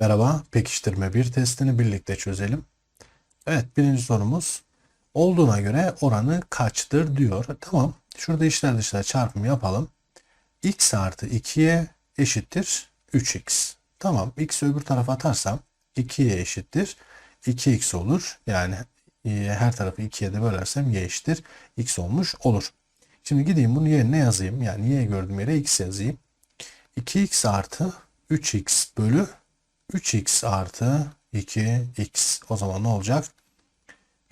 Merhaba, pekiştirme bir testini birlikte çözelim. Evet, birinci sorumuz olduğuna göre oranı kaçtır diyor. Tamam, şurada içler dışlar çarpım yapalım. x artı 2y eşittir 3x. Tamam, x öbür tarafa atarsam 2y eşittir 2x olur. Yani e, her tarafı 2'ye de bölersem y eşittir x olmuş olur. Şimdi gideyim bunu yerine yazayım. Yani y gördüğüm yere x yazayım. 2x artı 3x bölü 3x artı 2x. O zaman ne olacak?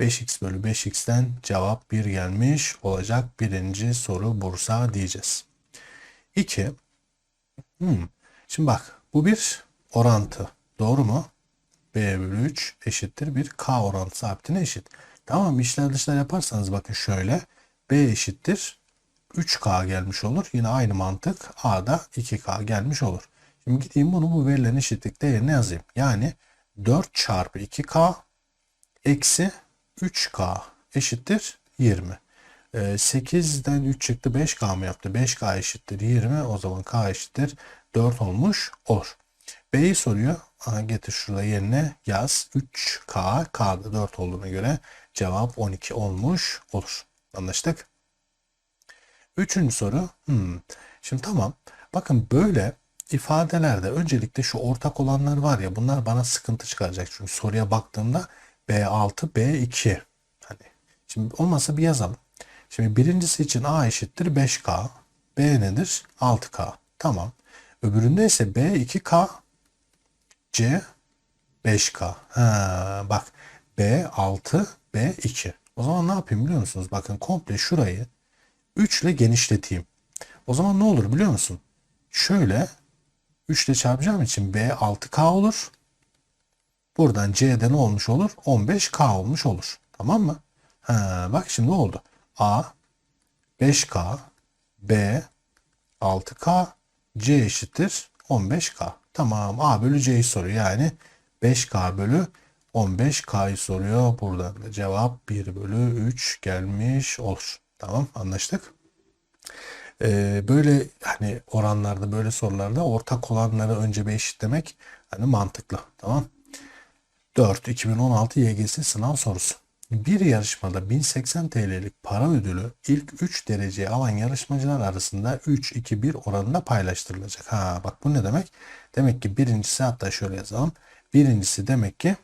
5x bölü 5x'ten cevap 1 gelmiş olacak. Birinci soru Bursa diyeceğiz. 2. Hmm. Şimdi bak bu bir orantı. Doğru mu? B bölü 3 eşittir bir K orantı sabitine eşit. Tamam işler dışlar yaparsanız bakın şöyle. B eşittir 3K gelmiş olur. Yine aynı mantık A'da 2K gelmiş olur. Şimdi gideyim bunu bu verilen eşitlik değerine yazayım. Yani 4 çarpı 2K eksi 3K eşittir 20. Ee, 8'den 3 çıktı 5K mı yaptı? 5K eşittir 20. O zaman K eşittir 4 olmuş olur. B'yi soruyor. Aha, getir şurada yerine yaz. 3K, K'da 4 olduğuna göre cevap 12 olmuş olur. Anlaştık? Üçüncü soru. Hmm. Şimdi tamam. Bakın böyle ifadelerde öncelikle şu ortak olanlar var ya bunlar bana sıkıntı çıkaracak. Çünkü soruya baktığımda B6, B2. Hani şimdi olmasa bir yazalım. Şimdi birincisi için A eşittir 5K. B nedir? 6K. Tamam. Öbüründe ise B 2K. C 5K. Ha, bak B 6, B 2. O zaman ne yapayım biliyor musunuz? Bakın komple şurayı 3 ile genişleteyim. O zaman ne olur biliyor musun? Şöyle 3 ile çarpacağım için B 6K olur. Buradan C'de ne olmuş olur? 15K olmuş olur. Tamam mı? Ha, bak şimdi oldu. A 5K B 6K C eşittir 15K. Tamam A bölü C'yi soruyor. Yani 5K bölü 15K'yı soruyor. Buradan da cevap 1 bölü 3 gelmiş olur. Tamam anlaştık. Ee, böyle hani oranlarda böyle sorularda ortak olanları önce bir eşitlemek hani mantıklı. Tamam. 4 2016 YGS sınav sorusu. Bir yarışmada 1080 TL'lik para ödülü ilk 3 dereceyi alan yarışmacılar arasında 3-2-1 oranında paylaştırılacak. Ha bak bu ne demek? Demek ki birincisi hatta şöyle yazalım. Birincisi demek ki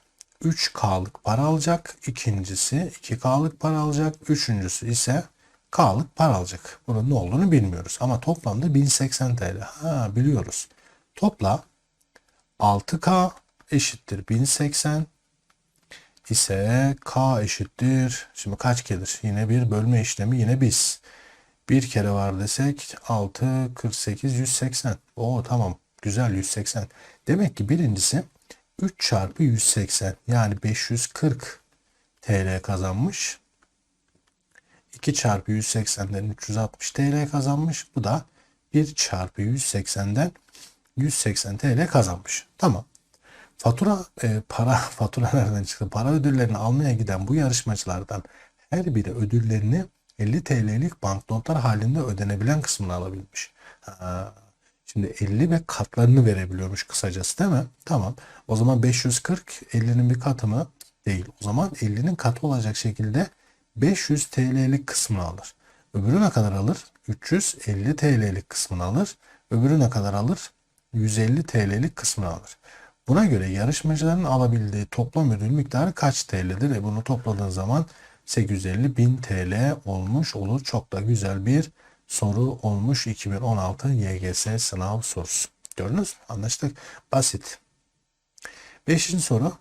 3K'lık para alacak. ikincisi 2K'lık para alacak. Üçüncüsü ise K'lık para alacak. Bunun ne olduğunu bilmiyoruz. Ama toplamda 1080 TL. Ha biliyoruz. Topla 6K eşittir 1080 ise K eşittir. Şimdi kaç gelir? Yine bir bölme işlemi yine biz. Bir kere var desek 6, 48, 180. Oo tamam güzel 180. Demek ki birincisi 3 çarpı 180 yani 540 TL kazanmış. 2 çarpı 180'den 360 TL kazanmış. Bu da 1 çarpı 180'den 180 TL kazanmış. Tamam. Fatura e, para fatura nereden çıktı? Para ödüllerini almaya giden bu yarışmacılardan her biri ödüllerini 50 TL'lik banknotlar halinde ödenebilen kısmını alabilmiş. Ha, şimdi 50 ve katlarını verebiliyormuş kısacası değil mi? Tamam. O zaman 540 50'nin bir katı mı? Değil. O zaman 50'nin katı olacak şekilde 500 TL'lik kısmını alır. Öbürü ne kadar alır? 350 TL'lik kısmını alır. Öbürü ne kadar alır? 150 TL'lik kısmını alır. Buna göre yarışmacıların alabildiği toplam ödül miktarı kaç TL'dir? E bunu topladığın zaman 850 bin TL olmuş olur. Çok da güzel bir soru olmuş 2016 YGS sınav sorusu. Gördünüz mü? Anlaştık. Basit. Beşinci soru.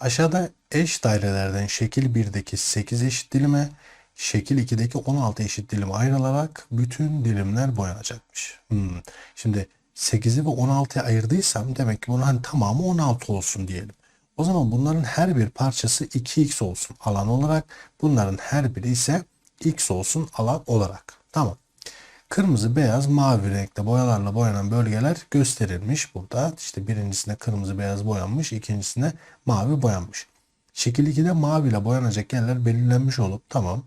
Aşağıda eş dairelerden şekil 1'deki 8 eşit dilime, şekil 2'deki 16 eşit dilime ayrılarak bütün dilimler boyanacakmış. Hmm. Şimdi 8'i ve 16'ya ayırdıysam demek ki bunun tamamı 16 olsun diyelim. O zaman bunların her bir parçası 2x olsun alan olarak. Bunların her biri ise x olsun alan olarak. Tamam. Kırmızı, beyaz, mavi renkte boyalarla boyanan bölgeler gösterilmiş burada. İşte birincisinde kırmızı, beyaz boyanmış, ikincisinde mavi boyanmış. Şekil 2'de mavi ile boyanacak yerler belirlenmiş olup tamam.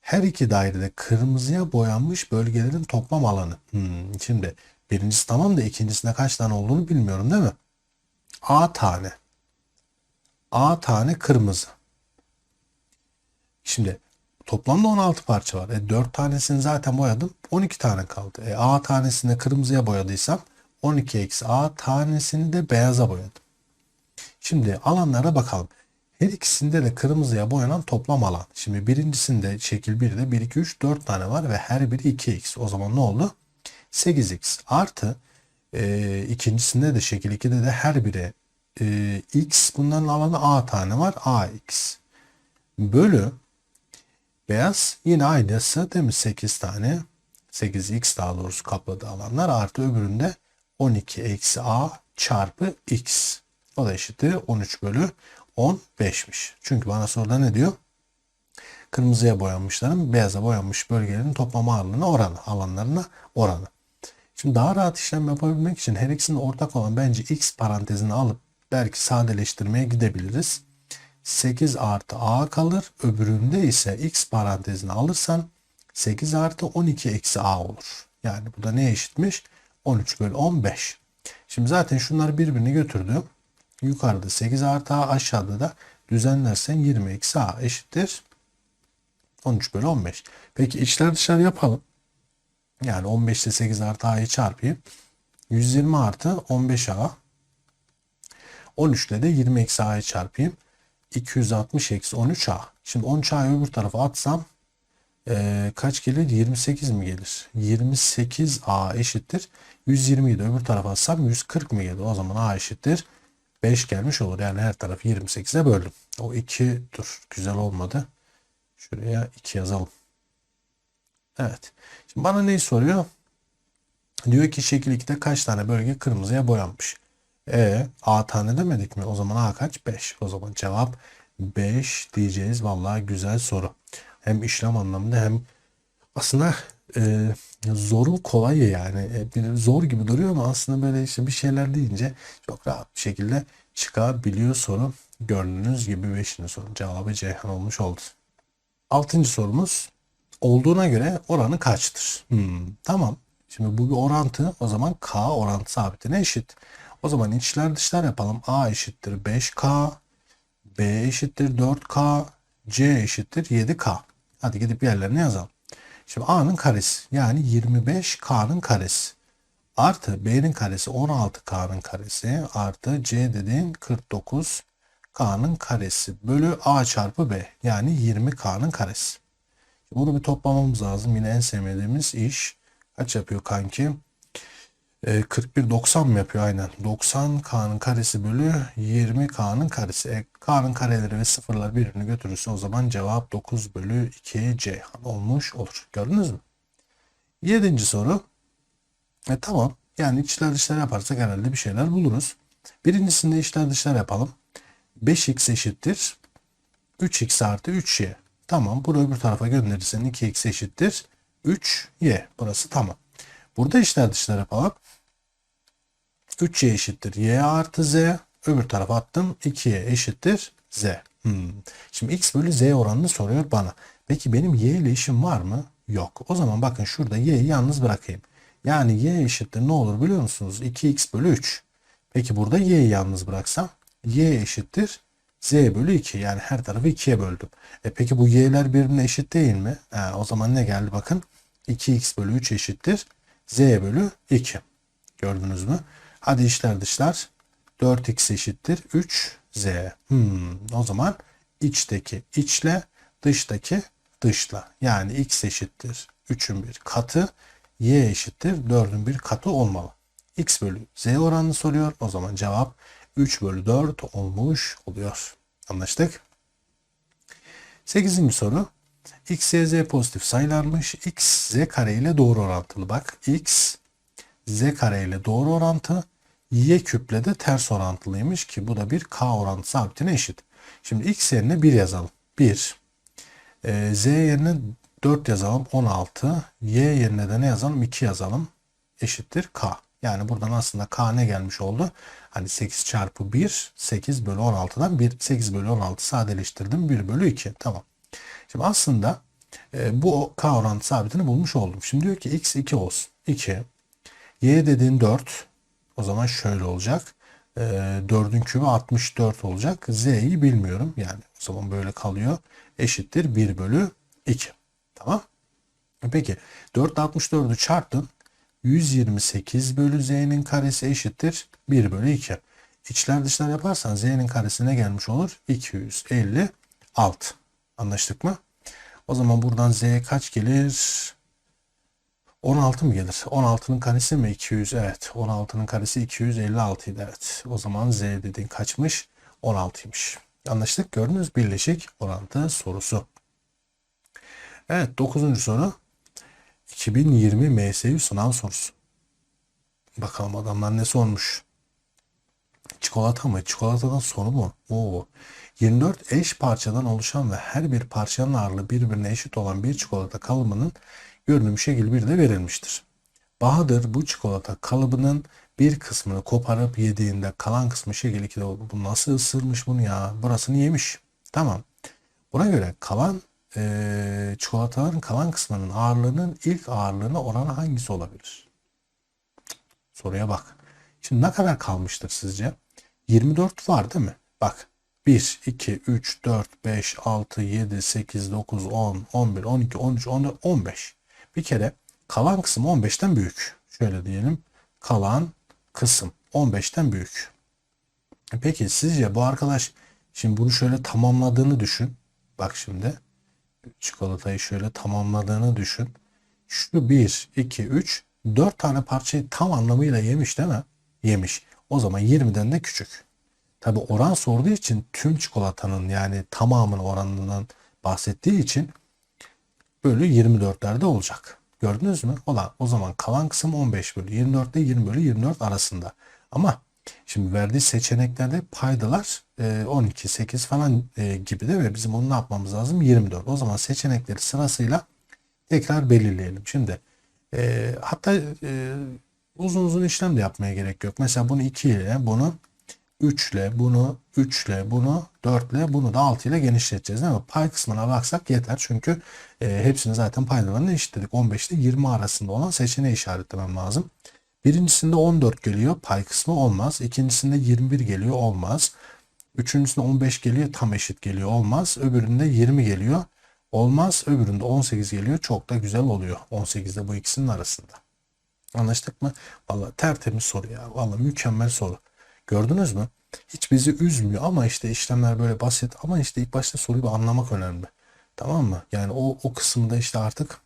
Her iki dairede kırmızıya boyanmış bölgelerin toplam alanı. Hmm, şimdi birincisi tamam da ikincisinde kaç tane olduğunu bilmiyorum değil mi? A tane. A tane kırmızı. Şimdi toplamda 16 parça var. E 4 tanesini zaten boyadım. 12 tane kaldı. E A tanesini kırmızıya boyadıysam 12 eksi A tanesini de beyaza boyadım. Şimdi alanlara bakalım. Her ikisinde de kırmızıya boyanan toplam alan. Şimdi birincisinde şekil 1'de 1, 2, 3, 4 tane var ve her biri 2x. O zaman ne oldu? 8x artı e, ikincisinde de şekil 2'de de her biri e, x bunların alanı a tane var ax bölü beyaz yine aynısı değil mi 8 tane 8x daha doğrusu kapladığı alanlar artı öbüründe 12 eksi a çarpı x o da eşittir 13 bölü 15'miş. Çünkü bana soruda ne diyor? Kırmızıya boyanmışların beyaza boyanmış bölgelerin toplam ağırlığına oranı, alanlarına oranı. Şimdi daha rahat işlem yapabilmek için her ikisinin ortak olan bence x parantezini alıp belki sadeleştirmeye gidebiliriz. 8 artı a kalır. Öbüründe ise x parantezini alırsan 8 artı 12 eksi a olur. Yani bu da ne eşitmiş? 13 bölü 15. Şimdi zaten şunları birbirini götürdüm. Yukarıda 8 artı a aşağıda da düzenlersen 20 eksi a eşittir. 13 bölü 15. Peki içler dışarı yapalım. Yani 15 ile 8 artı a'yı çarpayım. 120 artı 15a. 13 ile de 20 eksi a'yı çarpayım. 260 eksi 13a. Şimdi 13a'yı öbür tarafa atsam e, kaç gelir? 28 mi gelir? 28a eşittir. 120'yi de öbür tarafa atsam 140 mı gelir? O zaman a eşittir. 5 gelmiş olur. Yani her tarafı 28'e böldüm. O 2 dur güzel olmadı. Şuraya 2 yazalım. Evet. Şimdi bana neyi soruyor? Diyor ki şekil 2'de kaç tane bölge kırmızıya boyanmış? E A tane demedik mi? O zaman A kaç? 5. O zaman cevap 5 diyeceğiz. Vallahi güzel soru. Hem işlem anlamında hem aslında e, zorun kolayı yani. E, zor gibi duruyor ama aslında böyle işte bir şeyler deyince çok rahat bir şekilde çıkabiliyor soru. Gördüğünüz gibi 5. sorunun cevabı Ceyhan olmuş oldu. Altıncı sorumuz olduğuna göre oranı kaçtır? Hmm, tamam. Şimdi bu bir orantı. O zaman K orantı sabitine eşit. O zaman içler dışlar yapalım. A eşittir 5K. B eşittir 4K. C eşittir 7K. Hadi gidip yerlerine yazalım. Şimdi A'nın karesi yani 25K'nın karesi. Artı B'nin karesi 16K'nın karesi. Artı C dediğin 49K'nın karesi. Bölü A çarpı B. Yani 20K'nın karesi. Bunu bir toplamamız lazım. Yine en sevmediğimiz iş. Kaç yapıyor kanki? E, 41 90 mı yapıyor aynen. 90 K'nın karesi bölü 20 K'nın karesi. E, K'nın kareleri ve sıfırlar birbirini götürürse o zaman cevap 9 bölü 2 C olmuş olur. Gördünüz mü? Yedinci soru. E tamam. Yani içler dışlar yaparsak herhalde bir şeyler buluruz. Birincisinde içler dışlar yapalım. 5x eşittir. 3x artı 3y. Tamam. Bunu öbür tarafa gönderirsen 2x eşittir. 3y. Burası tamam. Burada içler dışlar yapalım. 3y eşittir y artı z. Öbür tarafa attım. 2y eşittir z. Hmm. Şimdi x bölü z oranını soruyor bana. Peki benim y ile işim var mı? Yok. O zaman bakın şurada y'yi yalnız bırakayım. Yani y eşittir ne olur biliyor musunuz? 2x bölü 3. Peki burada y'yi yalnız bıraksam y eşittir z bölü 2. Yani her tarafı 2'ye böldüm. E peki bu y'ler birbirine eşit değil mi? E, o zaman ne geldi bakın. 2x bölü 3 eşittir z bölü 2. Gördünüz mü? Hadi içler dışlar. 4x eşittir 3z. Hmm, o zaman içteki içle dıştaki dışla. Yani x eşittir 3'ün bir katı. Y eşittir 4'ün bir katı olmalı. X bölü Z oranını soruyor. O zaman cevap 3 bölü 4 olmuş oluyor. Anlaştık. 8. soru. X, Y, Z pozitif sayılarmış. X, Z kare ile doğru orantılı. Bak X, Z kare ile doğru orantı. Y küple de ters orantılıymış ki bu da bir K orantı sabitine eşit. Şimdi X yerine 1 yazalım. 1. Ee, Z yerine 4 yazalım 16. Y yerine de ne yazalım? 2 yazalım. Eşittir K. Yani buradan aslında K ne gelmiş oldu? Hani 8 çarpı 1 8 bölü 16'dan 1 8 bölü 16 sadeleştirdim 1 bölü 2. Tamam. Şimdi aslında e, bu K orantı sabitini bulmuş oldum. Şimdi diyor ki X 2 olsun. 2. Y dediğin 4. O zaman şöyle olacak. E, 4'ün kübü 64 olacak. Z'yi bilmiyorum. Yani o zaman böyle kalıyor. Eşittir 1 bölü 2. Tamam. Peki 4 64'ü çarptın. 128 bölü z'nin karesi eşittir 1 bölü 2. İçler dışlar yaparsan z'nin karesi ne gelmiş olur? 256. Anlaştık mı? O zaman buradan z kaç gelir? 16 mı gelir? 16'nın karesi mi 200? Evet. 16'nın karesi 256 idi. Evet. O zaman z dediğin kaçmış? 16'ymış. Anlaştık. Gördünüz birleşik orantı sorusu. Evet 9. soru. 2020 MSU sınav sorusu. Bakalım adamlar ne sormuş. Çikolata mı? Çikolatadan soru mu? Oo. 24 eş parçadan oluşan ve her bir parçanın ağırlığı birbirine eşit olan bir çikolata kalıbının görünüm şekil bir de verilmiştir. Bahadır bu çikolata kalıbının bir kısmını koparıp yediğinde kalan kısmı şekil 2'de oldu. Bu nasıl ısırmış bunu ya? Burasını yemiş. Tamam. Buna göre kalan e, çikolataların kalan kısmının ağırlığının ilk ağırlığına oranı hangisi olabilir? Soruya bak. Şimdi ne kadar kalmıştır sizce? 24 var değil mi? Bak 1, 2, 3, 4, 5, 6, 7, 8, 9, 10, 11, 12, 13, 14, 15. Bir kere kalan kısım 15'ten büyük. Şöyle diyelim. Kalan kısım 15'ten büyük. Peki sizce bu arkadaş şimdi bunu şöyle tamamladığını düşün. Bak şimdi çikolatayı şöyle tamamladığını düşün. Şu 1, 2, 3, 4 tane parçayı tam anlamıyla yemiş değil mi? Yemiş. O zaman 20'den de küçük. Tabi oran sorduğu için tüm çikolatanın yani tamamının oranından bahsettiği için bölü 24'lerde olacak. Gördünüz mü? Olan o zaman kalan kısım 15 bölü 24 ile 20 bölü 24 arasında. Ama şimdi verdiği seçeneklerde paydalar 12, 8 falan e, gibi de ve bizim onu ne yapmamız lazım? 24. O zaman seçenekleri sırasıyla tekrar belirleyelim. Şimdi e, hatta e, uzun uzun işlem de yapmaya gerek yok. Mesela bunu 2 ile bunu 3 ile bunu 3 ile bunu 4 ile bunu da 6 ile genişleteceğiz değil mi? Pay kısmına baksak yeter. Çünkü e, hepsini zaten paydalarını eşitledik. 15 ile 20 arasında olan seçeneği işaretlemem lazım. Birincisinde 14 geliyor pay kısmı olmaz. İkincisinde 21 geliyor olmaz. Üçüncüsünde 15 geliyor tam eşit geliyor olmaz. Öbüründe 20 geliyor olmaz. Öbüründe 18 geliyor çok da güzel oluyor. 18 de bu ikisinin arasında. Anlaştık mı? Valla tertemiz soru ya. Valla mükemmel soru. Gördünüz mü? Hiç bizi üzmüyor ama işte işlemler böyle basit ama işte ilk başta soruyu bir anlamak önemli. Tamam mı? Yani o, o kısımda işte artık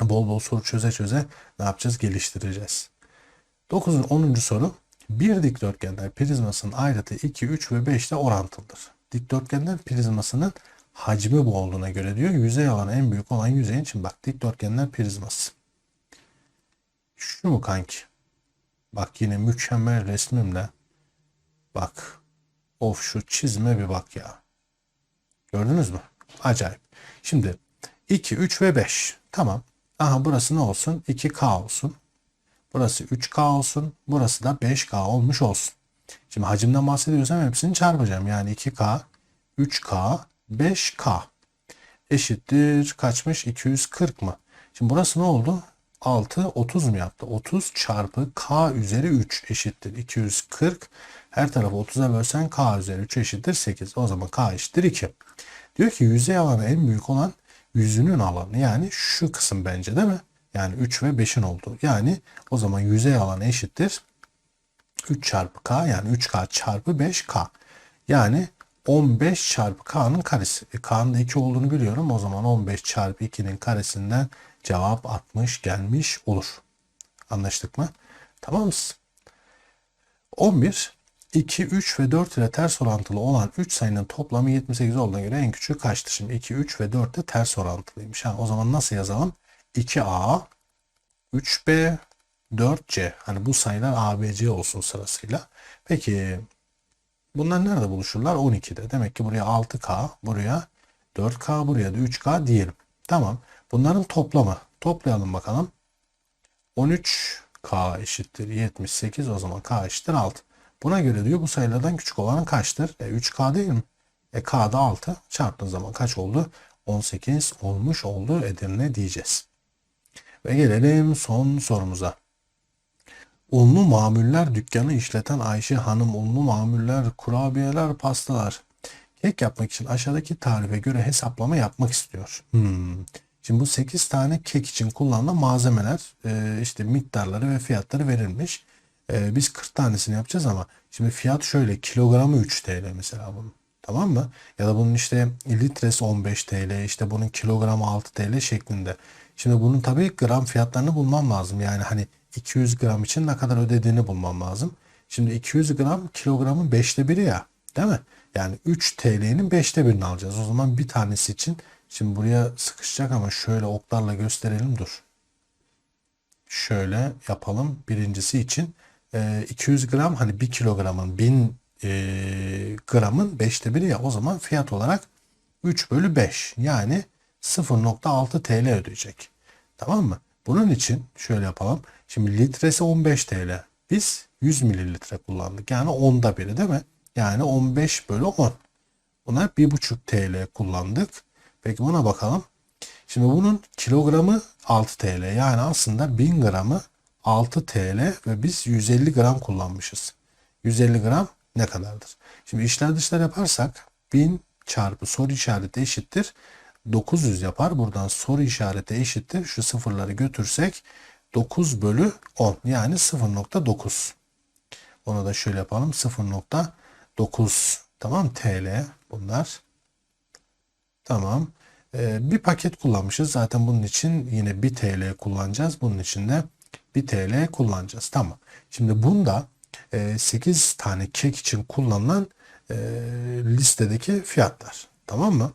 bol bol soru çöze çöze ne yapacağız? Geliştireceğiz. 9. 10. soru. Bir dikdörtgenler prizmasının ayrıtı 2, 3 ve 5 ile orantılıdır. Dikdörtgenler prizmasının hacmi bu olduğuna göre diyor. Yüzey alanı en büyük olan yüzeyin için bak dikdörtgenler prizması. Şu mu kanki? Bak yine mükemmel resmimle. Bak. Of şu çizme bir bak ya. Gördünüz mü? Acayip. Şimdi 2, 3 ve 5. Tamam. Aha burası ne olsun? 2K olsun. Burası 3K olsun. Burası da 5K olmuş olsun. Şimdi hacimden bahsediyorsam hepsini çarpacağım. Yani 2K, 3K, 5K eşittir kaçmış? 240 mı? Şimdi burası ne oldu? 6 30 mu yaptı? 30 çarpı K üzeri 3 eşittir 240. Her tarafı 30'a bölsen K üzeri 3 eşittir 8. O zaman K eşittir 2. Diyor ki yüzey alanı en büyük olan yüzünün alanı. Yani şu kısım bence değil mi? Yani 3 ve 5'in olduğu. Yani o zaman yüzey alanı eşittir 3 çarpı k yani 3k çarpı 5k. Yani 15 çarpı k'nın karesi. E, k'nın da 2 olduğunu biliyorum. O zaman 15 çarpı 2'nin karesinden cevap 60 gelmiş olur. Anlaştık mı? Tamam mısın? 11 2, 3 ve 4 ile ters orantılı olan 3 sayının toplamı 78 olduğuna göre en küçüğü kaçtır? Şimdi 2, 3 ve 4 de ters orantılıymış. Ha, o zaman nasıl yazalım? 2A, 3B, 4C. Hani bu sayılar ABC olsun sırasıyla. Peki bunlar nerede buluşurlar? 12'de. Demek ki buraya 6K, buraya 4K, buraya da 3K diyelim. Tamam. Bunların toplamı. Toplayalım bakalım. 13K eşittir 78. O zaman K eşittir 6. Buna göre diyor bu sayılardan küçük olan kaçtır? E, 3K değil mi? E K'da 6 çarptığın zaman kaç oldu? 18 olmuş oldu Edirne diyeceğiz. Ve gelelim son sorumuza. Unlu mamuller dükkanı işleten Ayşe Hanım unlu mamuller, kurabiyeler, pastalar. Kek yapmak için aşağıdaki tarife göre hesaplama yapmak istiyor. Hmm. Şimdi bu 8 tane kek için kullanılan malzemeler, e, işte miktarları ve fiyatları verilmiş. E, biz 40 tanesini yapacağız ama şimdi fiyat şöyle kilogramı 3 TL mesela bunun. Tamam mı? Ya da bunun işte litresi 15 TL, işte bunun kilogramı 6 TL şeklinde. Şimdi bunun tabii gram fiyatlarını bulmam lazım. Yani hani 200 gram için ne kadar ödediğini bulmam lazım. Şimdi 200 gram kilogramın 5'te biri ya. Değil mi? Yani 3 TL'nin 5'te birini alacağız. O zaman bir tanesi için şimdi buraya sıkışacak ama şöyle oklarla gösterelim dur. Şöyle yapalım. Birincisi için e, 200 gram hani 1 kilogramın 1000 e, gramın 5'te biri ya o zaman fiyat olarak 3 bölü 5 yani 0.6 TL ödeyecek. Tamam mı? Bunun için şöyle yapalım. Şimdi litresi 15 TL. Biz 100 mililitre kullandık. Yani onda biri değil mi? Yani 15 bölü 10. Buna 1,5 TL kullandık. Peki buna bakalım. Şimdi bunun kilogramı 6 TL. Yani aslında 1000 gramı 6 TL ve biz 150 gram kullanmışız. 150 gram ne kadardır? Şimdi işler dışlar yaparsak 1000 çarpı soru işareti eşittir. 900 yapar. Buradan soru işareti eşittir. Şu sıfırları götürsek 9 bölü 10 yani 0.9. Onu da şöyle yapalım. 0.9 tamam TL bunlar. Tamam. Ee, bir paket kullanmışız. Zaten bunun için yine 1 TL kullanacağız. Bunun için de 1 TL kullanacağız. Tamam. Şimdi bunda e, 8 tane kek için kullanılan e, listedeki fiyatlar. Tamam mı?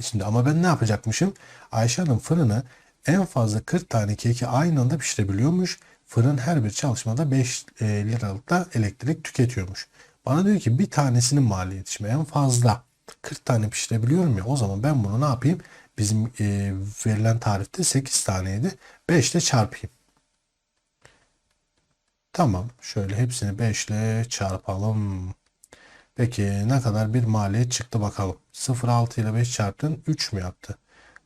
Şimdi ama ben ne yapacakmışım? Ayşe Hanım fırını en fazla 40 tane keki aynı anda pişirebiliyormuş. Fırın her bir çalışmada 5 e, liralık da elektrik tüketiyormuş. Bana diyor ki bir tanesinin maliyeti şimdi en fazla 40 tane pişirebiliyorum ya o zaman ben bunu ne yapayım? Bizim e, verilen tarifte 8 taneydi. 5 ile çarpayım. Tamam şöyle hepsini 5 ile çarpalım. Peki ne kadar bir maliyet çıktı bakalım. 0.6 ile 5 çarptın 3 mü yaptı?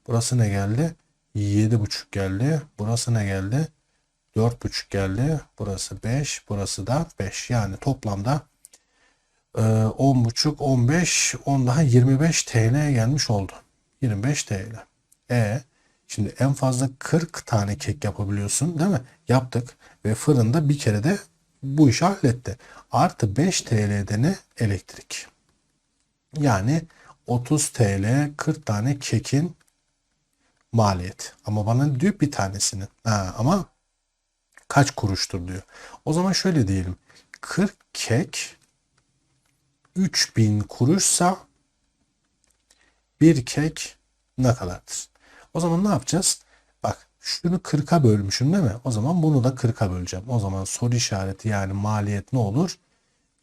Burası ne geldi? 7.5 geldi. Burası ne geldi? 4.5 geldi. Burası 5. Burası da 5. Yani toplamda 10.5, 15, 10 daha 25 TL gelmiş oldu. 25 TL. E şimdi en fazla 40 tane kek yapabiliyorsun değil mi? Yaptık ve fırında bir kere de bu işi halletti. Artı 5 TL'de ne? Elektrik. Yani 30 TL 40 tane kekin maliyet. Ama bana diyor bir tanesinin. Ha, ama kaç kuruştur diyor. O zaman şöyle diyelim. 40 kek 3000 kuruşsa bir kek ne kadardır? O zaman ne yapacağız? Bak şunu 40'a bölmüşüm değil mi? O zaman bunu da 40'a böleceğim. O zaman soru işareti yani maliyet ne olur?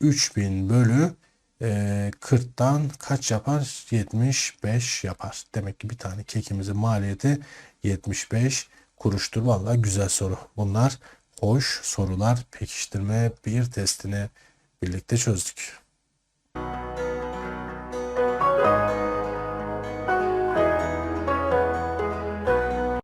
3000 bölü e, 40'tan kaç yapar? 75 yapar. Demek ki bir tane kekimizin maliyeti 75 kuruştur. Vallahi güzel soru. Bunlar hoş sorular. Pekiştirme bir testini birlikte çözdük.